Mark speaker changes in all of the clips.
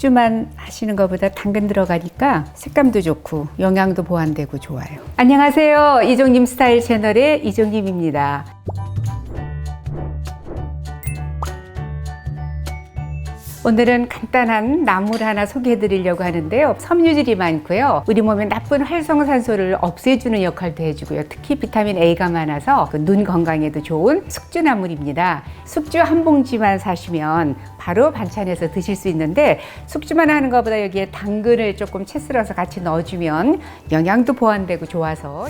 Speaker 1: 숙주만 하시는 것보다 당근 들어가니까 색감도 좋고 영양도 보완되고 좋아요. 안녕하세요. 이종님 스타일 채널의 이종님입니다. 오늘은 간단한 나물 하나 소개해 드리려고 하는데요. 섬유질이 많고요. 우리 몸에 나쁜 활성산소를 없애주는 역할도 해주고요. 특히 비타민 A가 많아서 그 눈 건강에도 좋은 숙주나물입니다. 숙주 한 봉지만 사시면 바로 반찬해서 드실 수 있는데 숙주만 하는 것보다 여기에 당근을 조금 채 썰어서 같이 넣어주면 영양도 보완되고 좋아서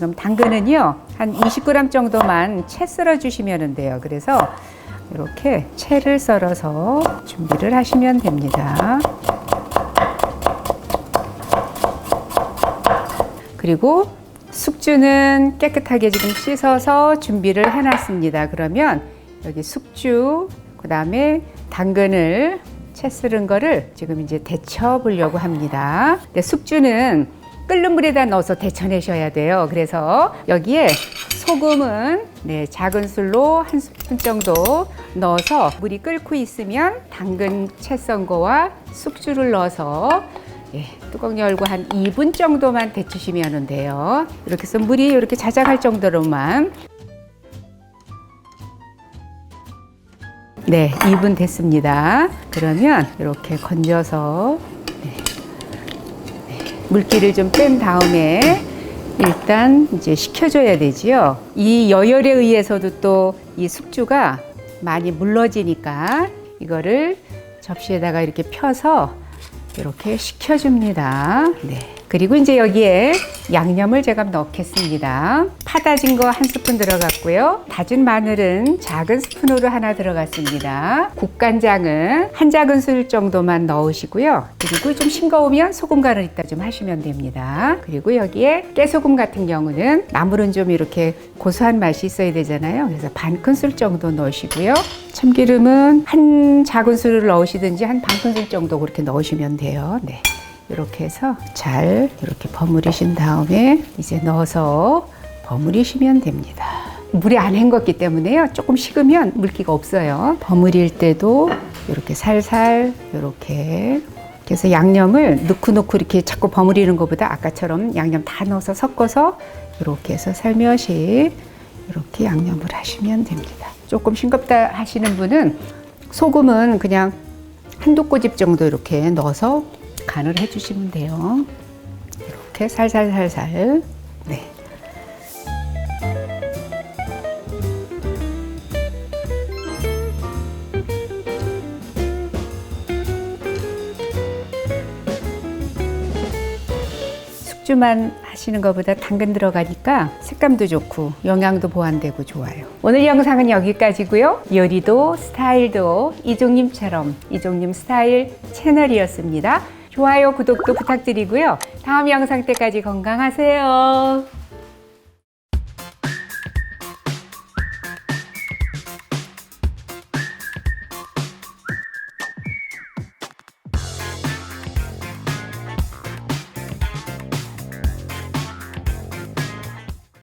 Speaker 1: 지금 당근은요 한 20g 정도만 채 썰어 주시면 돼요. 그래서 이렇게 채를 썰어서 준비를 하시면 됩니다. 그리고 숙주는 깨끗하게 지금 씻어서 준비를 해놨습니다. 그러면 여기 숙주, 그 다음에 당근을 채 썰은 거를 지금 이제 데쳐 보려고 합니다. 근데 숙주는 끓는 물에다 넣어서 데쳐내셔야 돼요. 그래서 여기에 소금은 네, 작은 술로 한 스푼 정도 넣어서 물이 끓고 있으면 당근 채 썬 거와 숙주를 넣어서 예, 뚜껑 열고 한 2분 정도만 데치시면 돼요. 이렇게 해서 물이 이렇게 자작할 정도로만 네, 2분 됐습니다. 그러면 이렇게 건져서 물기를 좀 뺀 다음에 일단 이제 식혀줘야 되지요. 이 여열에 의해서도 또 이 숙주가 많이 물러지니까 이거를 접시에다가 이렇게 펴서 이렇게 식혀줍니다. 네. 그리고 이제 여기에 양념을 제가 넣겠습니다. 파 다진 거 한 스푼 들어갔고요. 다진 마늘은 작은 스푼으로 하나 들어갔습니다. 국간장은 한 작은 술 정도만 넣으시고요. 그리고 좀 싱거우면 소금 간을 이따 좀 하시면 됩니다. 그리고 여기에 깨소금 같은 경우는 나물은 좀 이렇게 고소한 맛이 있어야 되잖아요. 그래서 반 큰술 정도 넣으시고요. 참기름은 한 작은 술을 넣으시든지 한 반 큰술 정도 그렇게 넣으시면 돼요. 네. 이렇게 해서 잘 이렇게 버무리신 다음에 이제 넣어서 버무리시면 됩니다. 물이 안 헹궜기 때문에요. 조금 식으면 물기가 없어요. 버무릴 때도 이렇게 살살 이렇게 그래서 양념을 넣고 넣고 이렇게 자꾸 버무리는 것보다 아까처럼 양념 다 넣어서 섞어서 이렇게 해서 살며시 이렇게 양념을 하시면 됩니다. 조금 싱겁다 하시는 분은 소금은 그냥 한두 꼬집 정도 이렇게 넣어서 간을 해주시면 돼요. 이렇게 살살살살. 네. 숙주만 하시는 것보다 당근 들어가니까 색감도 좋고 영양도 보완되고 좋아요. 오늘 영상은 여기까지고요. 요리도 스타일도 이종님처럼 이종님 스타일 채널이었습니다. 좋아요, 구독도 부탁드리고요. 다음 영상 때까지 건강하세요.